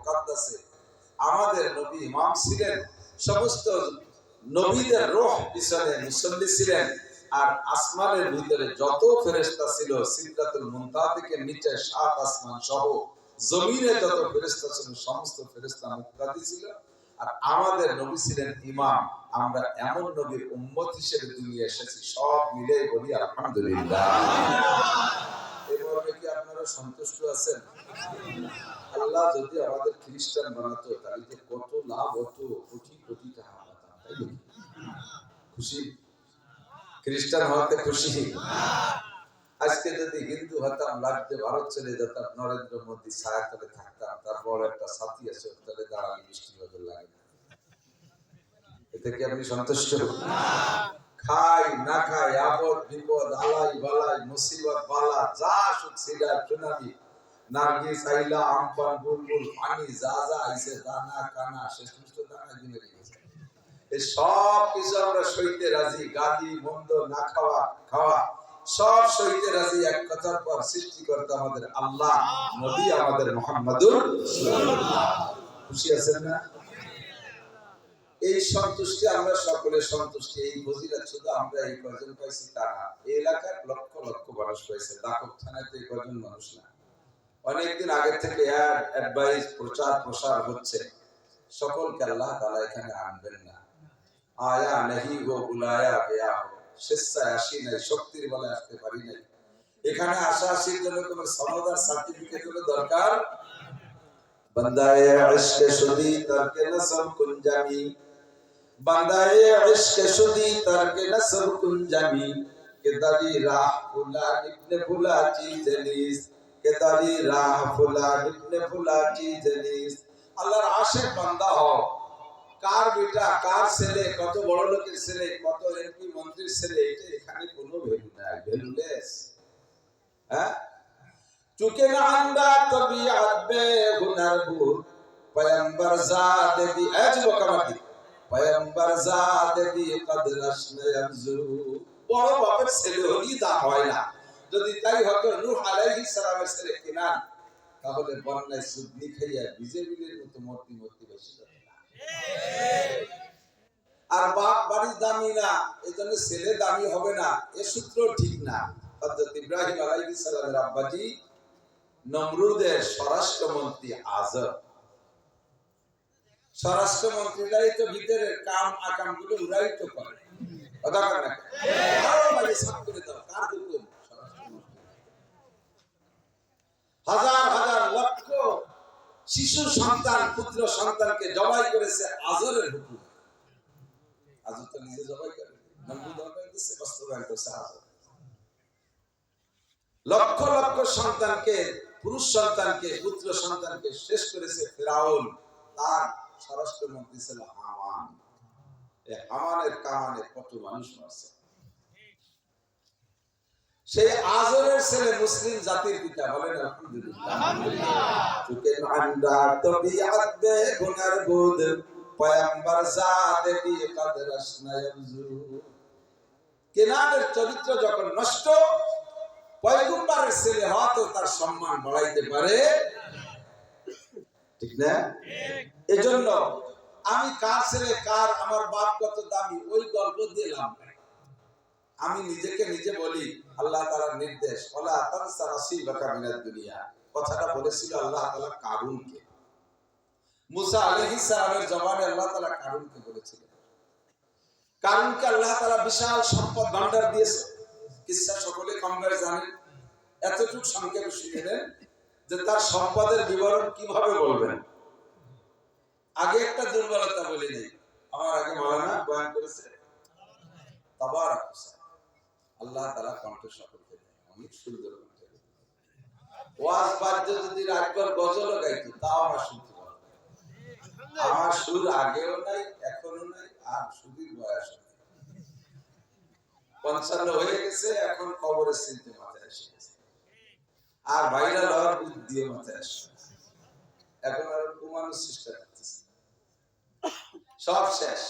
মুকাদ্দাসে আমাদের নবী ইমাম ছিলেন সমস্ত নবীদের রোহ পিছনে মুসল্লি ছিলেন আর আসমানের ভিতরে যত ফেরেশতা ছিল, সিদরাতুল মুনতাহা থেকে নিচে সাত আসমান সহ জমিনে যত ফেরেশতা ছিল, সমস্ত ফেরেশতা মুক্তাদি ছিল। আর আমাদের নবী ছিলেন ইমাম। আমরা এমন নবীর উম্মত হিসেবে দুনিয়া এসেছি, সব মিলে বলি আলহামদুলিল্লাহ। এভাবে কি আপনারা সন্তুষ্ট আছেন? আল্লাহ যদি আমাদের খ্রিস্টান বানাতো, তাহলে যে কত লাভ হতো, কোটি কোটি টাকা পাতাম, তাই? খুশি খ্রিস্টান হওয়াতে খুশি আজকে যদি হিন্দু হতাম লাগতে ভারত চলে যেতাম, নরেন্দ্র মোদী ছায়া তলে থাকতাম, তারপর একটা সাথী আছে তলে দাঁড়ালে বৃষ্টি বদল লাগে। এতে কি আপনি সন্তুষ্ট খাই, না খাই, আপদ, বিপদ, আলাই, বালাই, মুসিবত, বালা, যা সুখ সিলা চুনাবি আমপান বুলবুল পানি যা যা আইছে, দানা, কানা, শেষ পর্যন্ত দানা এই সব কিছু আমরা সইতে রাজি গাদি না খাওয়া খাওয়া, সব সইতে রাজি, এক কথার পর সৃষ্টিকর্তা আমাদের আল্লাহ, নবী আমাদের মোহাম্মদুর খুশি আছেন না? এই সন্তুষ্টি, আমরা সকলে সন্তুষ্টি, এই ফজিলত শুধু আমরা এই কজন পাইছি তা এলাকার লক্ষ লক্ষ মানুষ পাইছে। দাপক থানায় তো এই কজন মানুষ না। অনেকদিন আগে থেকে অ্যাডভাইস প্রচার, প্রসার হচ্ছে। সকলকে আল্লাহ তালা এখানে আনবেন না। আয়া নেহি গো, বুলায়া বেয়া হো স্বেচ্ছায় আসি নাই, শক্তির বলে আসতে পারি নাই। এখানে আসা আসির জন্য কোনো সনদার সার্টিফিকেট হলো দরকার? বন্দায়ে কুঞ্জামি। কুঞ্জামি। কে দারি রাহ ফুলা, ইবনে ফুলা চিজ আল্লাহর বান্দা হও। কার বেটা, কার ছেলে, কত বড় লোকের ছেলে, কত এমপি মন্ত্রীর ছেলে, এটা এখানে কোনো ভ্যালু নাই। ভ্যালুলেস হ্যাঁ? চুকে না আন্দা, তবিয়াত আদবে গুনার ভুল পয়ম্বর জাদ দি আজ বকামাতি পয়ম্বর দি বড় বাপের ছেলে হলি দা হয় না। যদি তাই হতো নূহ আলাইহিস সালামের ছেলে কেনান তাহলে বন্যায় সুদনি খাইয়া বিজেপির মতো মূর্তি মূর্তি যেত না। আর বাপ বাড়ির দামি না এই জন্য ছেলে দামি হবে না এ সূত্র ঠিক না। হযরত ইব্রাহিম আলাইহিস সালামের আব্বাজি নমরুদের স্বরাষ্ট্রমন্ত্রী আজব স্বরাষ্ট্রমন্ত্রীরাই তো ভিতরের কাম আকামগুলো উড়াই তো করে কথা বলে না আরও মানে সাফ করে দাও কার হুকুম স্বরাষ্ট্রমন্ত্রী। হাজার হাজার লক্ষ শিশু সন্তান, পুত্র সন্তানকে জবাই করেছে আজরের হুকুম। আজর তো নিজে জবাই করে। লক্ষ লক্ষ সন্তানকে, পুরুষ সন্তানকে, পুত্র সন্তানকে শেষ করেছে ফেরাউন। তার স্বরাষ্ট্রমন্ত্রী ছিল হামান। হামানের কামানে কত মানুষ মারছে? সেই আজরের ছেলে মুসলিম জাতির পিতা বলেন কেনানের চরিত্র যখন নষ্ট পয়গম্বরের ছেলে হয়তো তার সম্মান বাড়াইতে পারে। ঠিক না? এজন্য আমি কার ছেলে কার আমার বাপ কত দামি ওই গল্প দিলাম আমি নিজেকে নিজে বলি, আল্লাহ তাআলার নির্দেশ দুনিয়া। কথাটা বলেছিল আল্লাহ তাআলা কারুনকে। মুসা আলাইহিস সালামের জবানে আল্লাহ তাআলা কারুনকে বলেছিলেন। কারুনকে আল্লাহ তাআলা বিশাল সম্পদ ভান্ডার দিয়েছে। কিসসা সকলে কম করে জানেন? এতটুকু সংক্ষেপে শুনেলেন যে তার সম্পদের বিবরণ কীভাবে বলবেন? আগে একটা দুর্বলতা বলে নেই আমার আগে মালানা বয়ান করেছে। তাবারাক হোসেন। আল্লাহ তারা অনেক সুন্দর ওয়াজ বাদ্য যদি রাখবার গজলও তাও আমার শুনতে আমার সুর আগেও নাই এখনও নাই, আর সুদীর বয়স পঞ্চান্ন হয়ে গেছে, এখন কবরের চিনতে মাথায় এসে গেছে। আর বুদ্ধি দিয়ে মাথায় আসে এখন আর ঘুমানোর চেষ্টা করতেছে সব শেষ।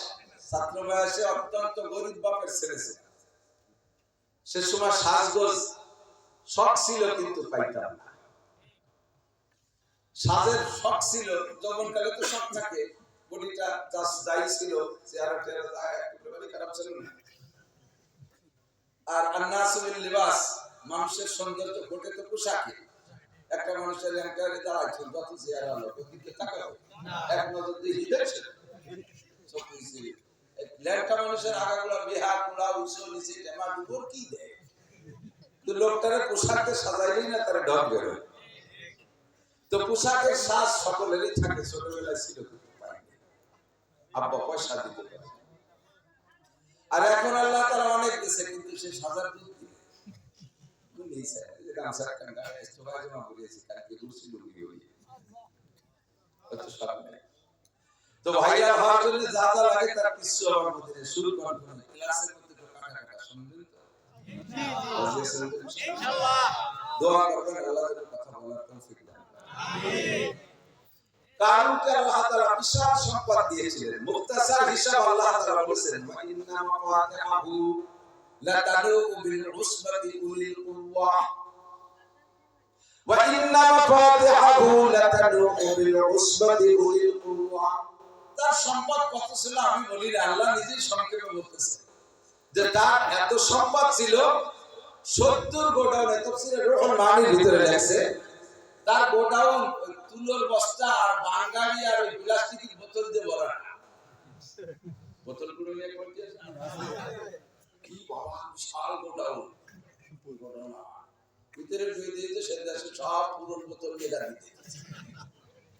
ছাত্র বয়সে অত্যন্ত গরিব বাপের ছিল। সে সময় সাজগোজ শখ ছিল কিন্তু পাইতাম না। সাজের শখ ছিল, যৌবনকালে তো শখ থাকে। বডিটা যাই ছিল খারাপ ছিল না। আর আন্নাসুল লিবাস, মানুষের সৌন্দর্য ঘটে তো পোশাকে। একটা মানুষের যত ওদিকে তাকাও। এক নজর দিয়ে ল্যাংটা মানুষের আগাগুলা বিহা কুলা উৎসব নিচে টেমা ডুবোর কি দেয়? তো লোকটারে পোশাকে সাজাইলেই না তারা ডর বেরোয় তো পোশাকের সাজ সকলেরই থাকে, ছোটবেলায় ছিল আব্বা পয়সা দিতে আর এখন আল্লাহ তারা অনেক দিছে, কিন্তু সে সাজার যে গামছা ইস্তফা জমা করিয়েছি কালকে রুচি লুঙ্গি হই অত তো ভাইয়া হওয়ার জন্য যা যা লাগে তার কিছু আমার মধ্যে। শুরু করার জন্য ক্লাসের মধ্যে তো কাটা কাটা শুনবেন তো? ইনশাআল্লাহ দোয়া করবেন, আল্লাহ যেন কথা বলার তৌফিক দান করেন। কারুনকে আল্লাহ তাআলা বিশাল সম্পদ দিয়েছিলেন। মুক্তাসার হিসাব আল্লাহ তাআলা বলেছেন, ওয়া ইন্না মাফাতিহাহু লাতানু বিল উসবাতি উলিল কুওয়া। মাফাতিহাহু লাতানু বিল উসবাতি উলিল কুওয়া। তার সম্পদ কত ছিল আমি বলি আল্লাহ নিজেই সংক্ষেপে বলতেছে। যে তার এত সম্পদ ছিল, সত্তর গোডাউন তফসিরে রুহুল মানির ভিতরে লেখছে তার গোডাউন তুলোর বস্তা আর বাঙ্গালি আর ওই প্লাস্টিকের বোতল দিয়ে ভরা। বোতলগুলো নিয়ে করতে সব পুরনো বোতল নিয়ে দিতে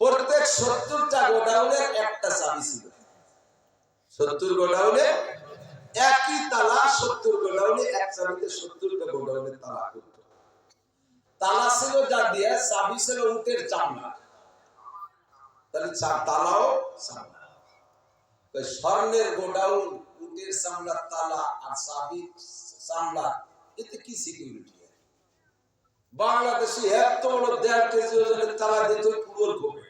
প্রত্যেক সত্তরটা গোডাউনের একটা চাবি ছিল। সত্তর গোডাউনে একই তালা, সত্তর গোডাউনে এক চাবিতে সত্তরটা গোডাউনের তালা করত। তালা ছিল যা দিয়ে চাবি ছিল উটের চামড়া। তাহলে তালাও চামড়া। স্বর্ণের গোডাউন, উটের চামড়ার তালা আর চাবি, চামড়া, এতে কি সিকিউরিটি বাংলাদেশে এত বড় দেড় কেজি ওজনের তালা দিত পুরোর গোবে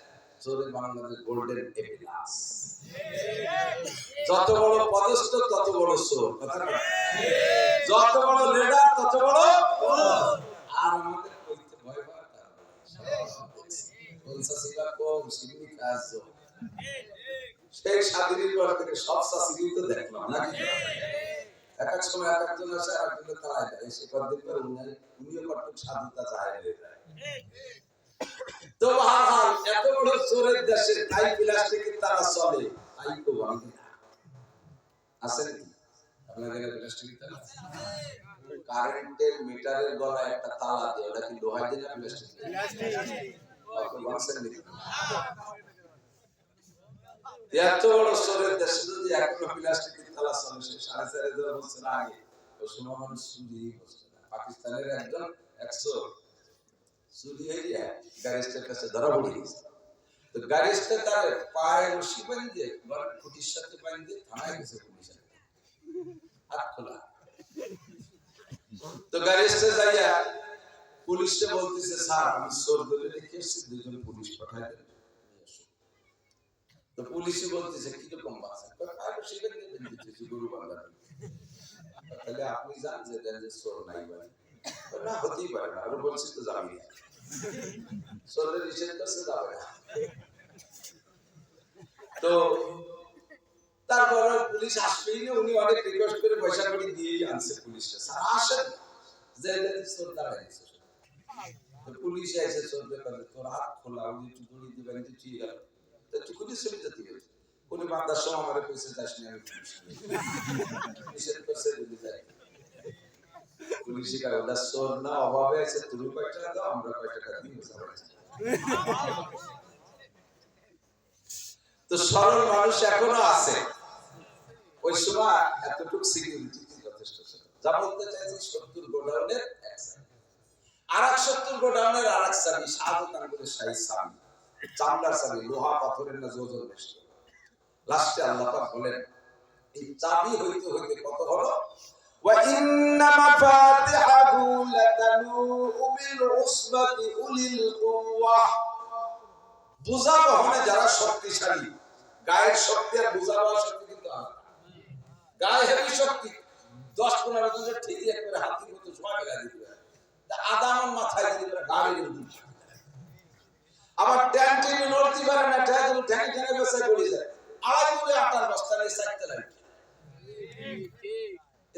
চোরের বাংলাদেশ গোল্ডেন এপিলাস যত বড় পদস্থ, তত বড় বলে। যত বড় লিডার তত বড় আর আমাদের কইতে ভয় পাওয়ার বলছা সিবা কম সিগনি কাজ সেই স্বাধীনের পর থেকে সব শাসিনী তো দেখলাম, নাকি? এক এক সময় এক একজন আসে আর একজনের তাড়ায় দেয়। সে কদিন পর উনি উনিও কটক স্বাধীনতা চায় যায়। তো হাল এত বড় চোরের দেশে তাই প্লাস্টিকের তারা চলে। তাই তো ভাঙে না। আছে নাকি? আপনাদের প্লাস্টিকের তারা কারেন্টের মিটারের গলায় একটা তালা দিয়ে ওটা কি লোহাই দিয়ে না প্লাস্টিক আপনি ভাঙছেন নাকি? এত বড় চোরের দেশে যদি এখনও প্লাস্টিকের তালা চলে সে সাড়ে চার হাজার বছর আগে ওই সময় মানুষ চুরি পাকিস্তানের একজন একশো চুরি হয়ে গ্যারেজটার কাছে ধরা পড়ে গেছে। তো গ্যারেজটা তার পায়ে রশি বাঁধে বা খুঁটির সাথে বাঁধে থানায় গেছে পুলিশের হাত খোলা। তো গ্যারেজটা যাইয়া পুলিশটা বলতেছে, স্যার, আমি চোর ধরে রেখে এসেছি, দুজন পুলিশ পাঠায় দেন। তো পুলিশে বলতেছে, কীরকম দিতেছি গরু বাঁধা তাহলে আপনি জান যে চোর নাই বাড়ি না, হতেই পারে না। আমি বলছি তো যাবি না। চোরের নিষেধ করছে যাবে তো তারপর পুলিশ আসবেই না উনি অনেক রিকোয়েস্ট করে পয়সা করে দিয়েই আনছে পুলিশটা স্যার, আসেন। যে চোর তো পুলিশ এসে চোরদের কাছে তোর হাত খোলা, উনি একটু দড়ি দিবেন, একটু ঠিক গেল তো একটু খুঁজে চলে যেতে গেছে উনি বান্দার সময় আমার কইছে যাস না আমি পুলিশ করছে যদি যাই পুলিশে কয় ওটা না, অভাবে আছে, তুমি কয় টাকা দাও, আমরা কয় টাকা দিই তো সরল মানুষ এখনও আছে। ওই সময় এতটুকু সিকিউরিটি যথেষ্ট যা বলতে চাইছি, সত্তর গোডাউনের আর এক সত্তর গোডাউনের আর এক সাবি শাহাদত আঙ্গুলের শাহী সাবি চামড়ার সাবি লোহা, পাথরের না যোজন লাস্টে আল্লাহ বলেন, এই চাবি হইতে হইতে কত হলো? وإن مفاتحه لتنوء بالعصبة أولي القوة বোঝা বহনে যারা শক্তিশালী গায়ের শক্তি আর বোঝা বহন শক্তি কিন্তু আলাদা গায়ে হেভি শক্তি দশ পনেরো জনের ঠিকই একবারে হাতির মতো ছোঁয়া গেলা দিতে পারে তা আধা আমার মাথায় দিতে পারে গাড়ি দিতে আবার ট্যাং টেনে নড়তে পারে না ট্যাং যদি ঠ্যাং ঠ্যাঙে বেসায় পড়ে যায় আড়াই করে আটার বস্তা নিয়ে চাইতে লাগে এ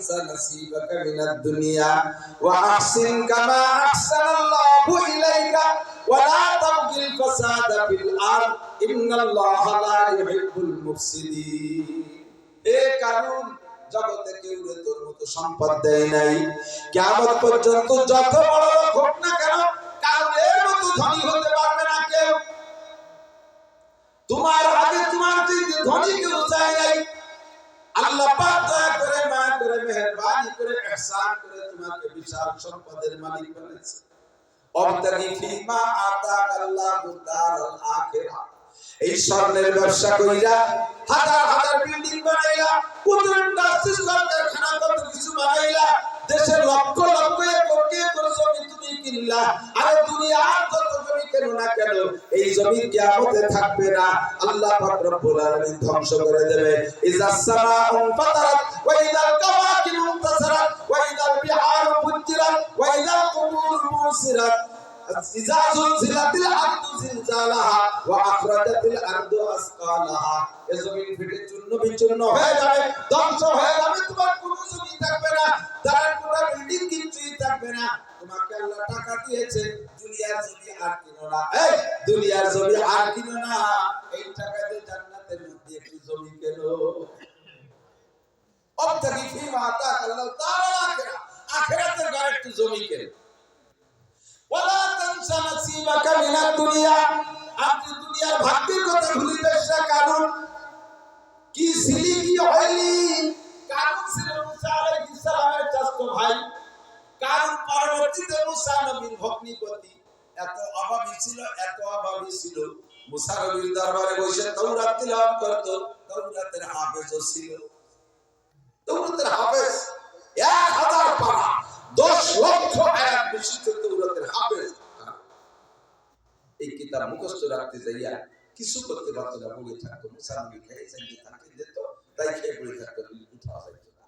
تنس نصيبك من الدنيا وأحسن كما أحسن الله إليك ولا تبغ الفساد في الأرض إن الله لا يحب المفسدين এ কারণ জগতে কেউ রে তোর মতো সম্পদ দেয় নাই কিয়ামত পর্যন্ত যত বড় লোক হোক না কেন কারণের মতো ধনী হতে পারবে না কেউ তোমার আগে তোমার চাইতে ধনী কেউ চায় নাই আল্লাহ পাক দয়া করে, মায়া করে, মেহেরবানি করে ইহসান করে তোমাকে বিশাল সম্পদের মালিক বানিয়েছে। অবতারি ফিমা আতাক আল্লাহু দারাল আখিরা এই স্বর্ণের ব্যবসা কইরা হাজার হাজার বিল্ডিং বানাইলা কত ইন্ডাস্ট্রি কারখানা, কত কিছু বানাইলা, দেশের লক্ষ লক্ষ জমি তুমি কিনলা আরে দুনিয়ার যত জমি কেন না কেন এই জমি কিয়ামতে থাকবে না আল্লাহ পাক রব্বুল আলামিন ধ্বংস করে দেবে ইজা সামাউ ফাতারাত ওয়া ইজাল কাওয়াকিবু ইনতাসারাত ওয়া ইজাল বিহারু ফুজ্জিরাত ওয়া ইজাল কুবুরু মুসিরাত إذا زلزلت الأرض زلزالها وأخرجت الأرض أثقالها এ জমিন ফেটে চূর্ণ বিচূর্ণ হয়ে যাবে ধ্বংস হয়ে যাবে তোমার কোনো জমি থাকবে না তার কোনো বিল্ডিং কিছুই থাকবে না তোমাকে আল্লাহ টাকা দিয়েছে দুনিয়ার জমি আর কিনো না। এই, দুনিয়ার জমি আর কিনো না। এই টাকাতে জান্নাতের মধ্যে একটু জমি কেনো? অবতারি ফিমা আতাক আল্লাহ তাআলা আখিরা। আখিরাতের ঘরে একটু জমি কেনো। ওয়ালা তানসা নাসিবাকা মিনাদ দুনিয়া। আপনি দুনিয়ার ভাগ্যের কথা ভুলে যাস না। কারণ কি ছিলি কি হইলি কারণ ছিল মুসা আলাইহিস সালামের চাচত ভাই। কারণ পরবর্তীতে মুসা নবীর ভগ্নিপতি এত অভাবী ছিল, এত অভাবী ছিল। মুসা নবীর দরবারে বসে তাওরাত তিলাওয়াত করত, তাওরাতের হাফেজও ছিল। তাওরাতের হাফেজ এক হাজার পারা দশ লক্ষ আয়াত বিশিষ্ট তৌরাতের হাফেজ। এই কিতাব মুখস্থ রাখতে যাইয়া কিছু করতে পারতো না, বলে থাকতো। মুসা নবী খেয়ে চাইতে তাকে দিত, তাই খেয়ে পড়ে থাকতো না।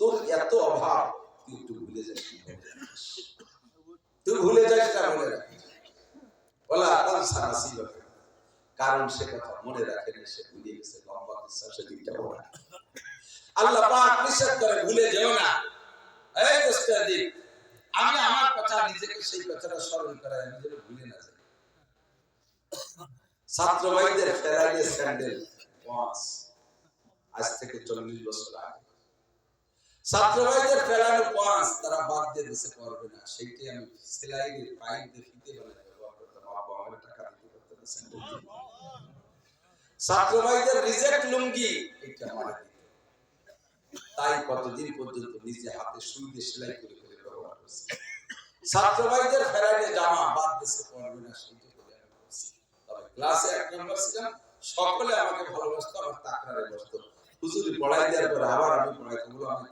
তোর এত অভাব একটু ভুলে যাস তুই ভুলে যাস না বলা তানসা নাসিবাকা কারণ সে কথা মনে রাখে সে ভুলে গেছে। লম্বা কিসা সেদিকটা বলা আল্লাহ পাক নিষেধ করে, ভুলে যেও না। এই দোস্তাদি আমি আমার কথা, নিজেকে সেই কথাটা স্মরণ করাই যেন ভুলে না যাই। ছাত্র ভাইদের ফেরাইলে স্যান্ডেল আজ থেকে চল্লিশ বছর আগে। ছাত্র ভাইদের ফেরানো পাঁচ, তারা বাদ দিয়ে পারবে না। সেইটাই আমি পাইপ দিয়ে ফিতে বানাই। ব্যবহার করতাম বাবা, আমার টাকা দিতে পারতো না স্যান্ডেল দিয়ে। ছাত্র ভাইদের রিজেক্ট লুঙ্গি এটা তাই কতদিন পর্যন্ত নিজে হাতে সুই দিয়ে সেলাই করে করে ব্যবহার করছে। ছাত্র ভাইদের ফেরাইলে জামা বাদ পড়বে না তবে ক্লাসে এক নম্বর ছিলাম। সকলে আমাকে ভালোবাসতো, আমার বসতো। হুজুরি, পড়াই দেওয়ার পরে আবার আমি পড়াইতে বলো আমি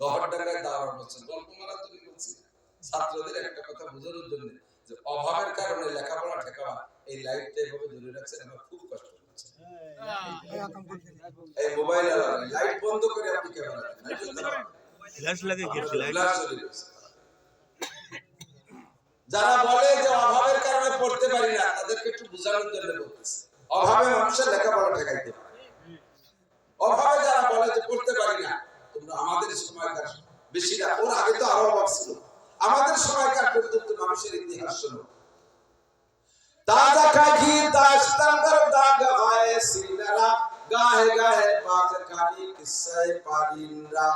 দহর টাকায় দাওয়ার বলছেন গল্প মারার জন্য বলছি ছাত্রদের একটা কথা বোঝানোর জন্য যে অভাবের কারণে লেখাপড়া ঠেকাওয়া এই লাইফটা এভাবে ধরে রাখছেন আমার খুব কষ্ট হচ্ছে। এই মোবাইল লাইট বন্ধ করে আপনি ক্যামেরা ফ্ল্যাশ লাগে ফ্ল্যাশ ফ্ল্যাশ চলে গেছে। যারা বলে যে অভাবের কারণে পড়তে পারি না তাদেরকে একটু বোঝানোর জন্য বলতেছে। অভাবে মানুষের লেখাপড়া ঠেকাইতে পারে অভাবে যারা বলে যে পড়তে পারি না আমাদের সময়কার বেশি না ওর আগে তো আরও অভাব ছিল। আমাদের সময়কার পর্যন্ত মানুষের ইতিহাস শোনো তাজা কাহি দাস্তানদার দাগ হয় সিনারা গাহে গাহে বাজ কানি কিসায় পারিনরা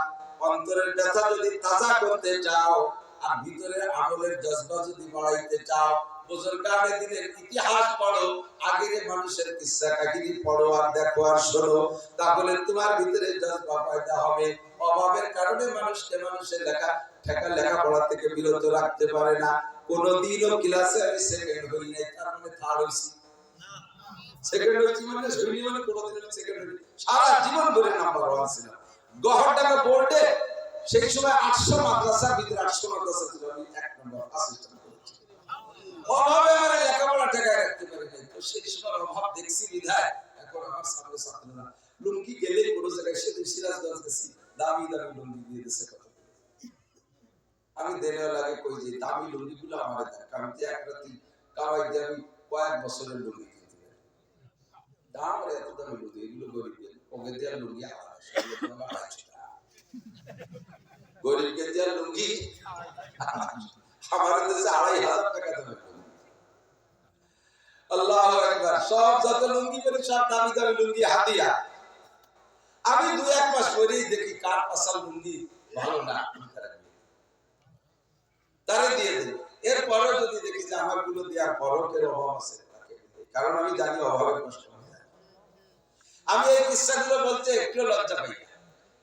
অন্তরের ব্যথা যদি তাজা করতে চাও, আর ভিতরের আমলের জজবা যদি বাড়াইতে চাও বুজুর্গানে দিনের ইতিহাস পড়ো, আগের মানুষের কিসসা কাহিনী পড়ো আর দেখো আর শোনো, তাহলে তোমার ভিতরে জজবা পয়দা হবে। অভাবের কারণে মানুষকে মানুষের লেখা, ঠেকা লেখাপড়া থেকে বিরত রাখতে পারে না। কোনদিনও ক্লাসে আমি সেকেন্ড হই নাই, তার মানে থার্ড হইছি মানে মানে সেকেন্ড গেলে কোনো জায়গায় সেদিন সিরাজগঞ্জ গেছি দামি দামি লুঙ্গি দিয়ে কত আমি দেনে লাগে কই যে দামি লুঙ্গি গুলো আমার দেখ আমি তো এক রাতি কামাই দিয়ে আমি কয়েক বছরের লুঙ্গি কিনতে পারি দাম এত দামি লুঙ্গি, এগুলো গরিবের ওকে দেওয়ার লুঙ্গি গরিবকে দেওয়ার লুঙ্গি আমার দেশে আড়াই হাজার টাকা লুঙ্গি। আল্লাহ একবার সব যত লুঙ্গি করি সব দামি দামি লুঙ্গি হাতিয়া। আমি দু এক মাস পরেই দেখি কার পাশাল লুঙ্গি ভালো না তারা দিয়ে দিই। এরপরেও যদি দেখি যে আমারগুলো দেওয়ার পরকের অভাব আছে কারণ আমি জানি অভাবের কষ্ট আমি এই কিস্সাগুলো বলতে একটু লজ্জা পাই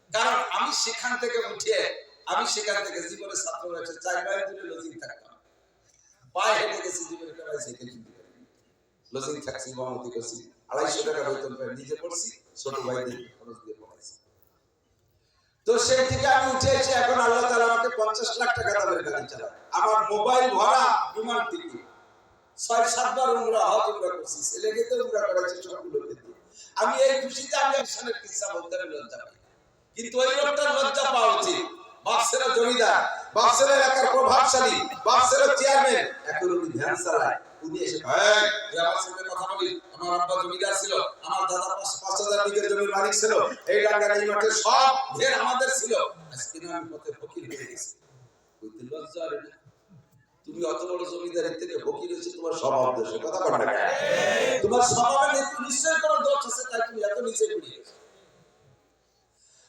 কারণ আমি সেখান থেকে উঠে আমি সেখান থেকে জীবনে ছাত্র রয়েছে চার মাইল দূরে লজিং থাকতাম। পায়ে হেঁটে গেছি জীবনে কেবাই সাইকেল লজিং থাকছি গমতি করছি আড়াইশো টাকা বেতন পাই নিজে পড়ছি ছোট ভাইদের খরচ দিয়ে তো সেই থেকে আমি উঠে এসে এখন আল্লাহ তাআলা আমাকে পঞ্চাশ লাখ টাকা দামের গাড়ি চালায়। আমার মোবাইল ভরা বিমান টিকিট। ছয়, সাতবার উমরা, হজ উমরা করছি। ছেলেকে তো উমরা করাইছি সবগুলোকে দিয়ে। আমি এই খুশিতে আমি একজনের কিসা বলতে লজ্জা পাই কিন্তু ওই লোকটার লজ্জা পাওয়া উচিত। বাপসেরা জমিদার বাপসেরা এলাকার প্রভাবশালী বাপসেরা চেয়ারম্যান এখন উনি ধ্যান চালায়? উনি এসে "এই, আমার সঙ্গে কথা বলি? আমার আব্বা জমিদার ছিল আমার দাদা পাঁচ হাজার বিঘের জমির মালিক ছিল। এই ডাঙ্গার এই মাঠে সব আমাদের ছিল। আজকে আমি পথে ফকির হয়ে গেছি। বুঝতে লজ্জা? তুমি অত বড় জমিদারের থেকে ফকির হয়েছে তোমার স্বভাব দোষে কথা বলে তোমার স্বভাবে নিশ্চয়- নিশ্চয় কোনো দোষ আছে তাই তুমি এত নিচে পড়ে গেছো।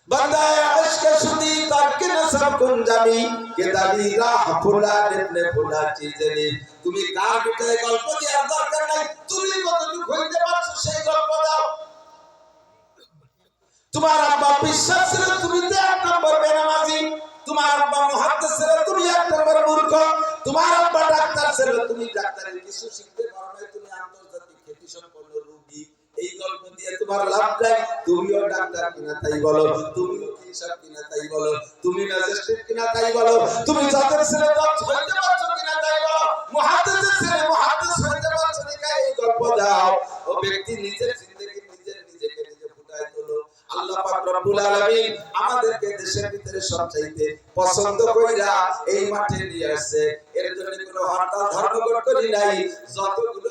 বান্দায় আশকে সুদি তারকে নসব কুঞ্জামি কে দাদি রাহ ফুলা নেতনে ফুলা চিজনি তুমি কার ভিতরে গল্প দেওয়ার দরকার নাই? তুমি তোমার আব্বা বিশ্বাস ছিল তুমি তো এক নম্বর বেনামাজি। তোমার আব্বা মুহাদ্দিস ছিল তুমি এক নম্বর মূর্খ। তোমার আব্বা ডাক্তার ছিল, তুমি ডাক্তারের কিছু শিখতে পারো তুমি আন্তর্জাতিক খ্যাতি সম্পন্ন এই গল্প দিয়ে তোমার লাভ নাই। তুমিও ডাক্তার কিনা তাই বলো। তুমিও কৃষক কিনা তাই বলো। তুমি ম্যাজিস্ট্রেট কিনা তাই বলো। তুমি যাদের ছেলে হইতে পারছ কিনা তাই বলো। ছেলে হইতে পারছ কিনা এই গল্প দাও। ও ব্যক্তি নিজের জিন্দেগি নিজের নিজেকে নিজে তোলো। আল্লাহ পাক রব্বুল আলামিন আমাদেরকে দেশের ভিতরে সবচাইতে পছন্দ কইরা এই মাঠে নিয়ে আসছে। এর জন্য কোনো হরতাল ধর্মঘট করি নাই। যতগুলো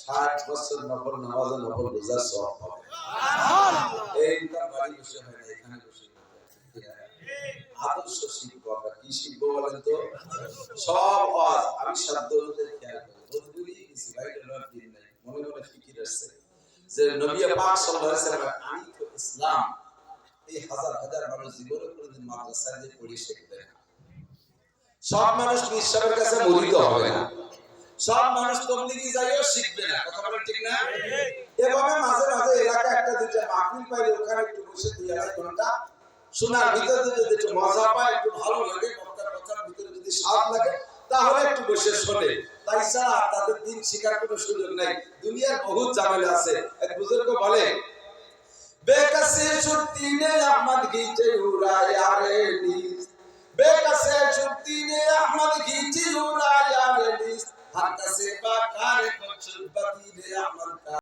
ষাট বছর নফল নামাজ নফল রোজার সব পাবে এইটা বাড়ি বসে হয় না এখানে বসে আদর্শ শিখব আমরা কি শিখব বলেন তো? সব ওয়াজ আমি শব্দ অনুযায়ী খেয়াল করি। বদগুলি কিছু ভাই ডলার দিন নাই মনে মনে ফিকির আসছে। যে নবী পাক সাল্লাল্লাহু আলাইহি সাল্লাম আমি তো ইসলাম এই হাজার হাজার মানুষ জীবনে কোনোদিন মাদ্রাসায় যে পড়ি শিখবে না। সব মানুষ কাছে মুরিদ হবে না? সব মানুষ তবলিগি যাইও শিখবে না। কথা বলেন ঠিক না? এভাবে মাঝে মাঝে এলাকা একটা দুইটা মাহফিল পাইলে ওখানে একটু বসে দুই আড়াই ঘণ্টা শোনার ভিতরে যদি একটু মজা পায় একটু ভালো লাগে বক্তার কথার ভিতরে যদি স্বাদ লাগে তাহলে একটু বসে শোনে। তাই ছাড়া তাদের দিন শিকার কোনো সুযোগ নাই। দুনিয়ার বহুত ঝামেলা আছে। এক বুজুর্গ বলে বেকাসে সত্যি নে আহমদ ঘিচে উড়ায় আরে নিস বেকাসে সত্যি নে আহমদ ঘিচে উড়ায় আরে নিস হাত কাছে বাকারে কচুর বাতি রে আহমদ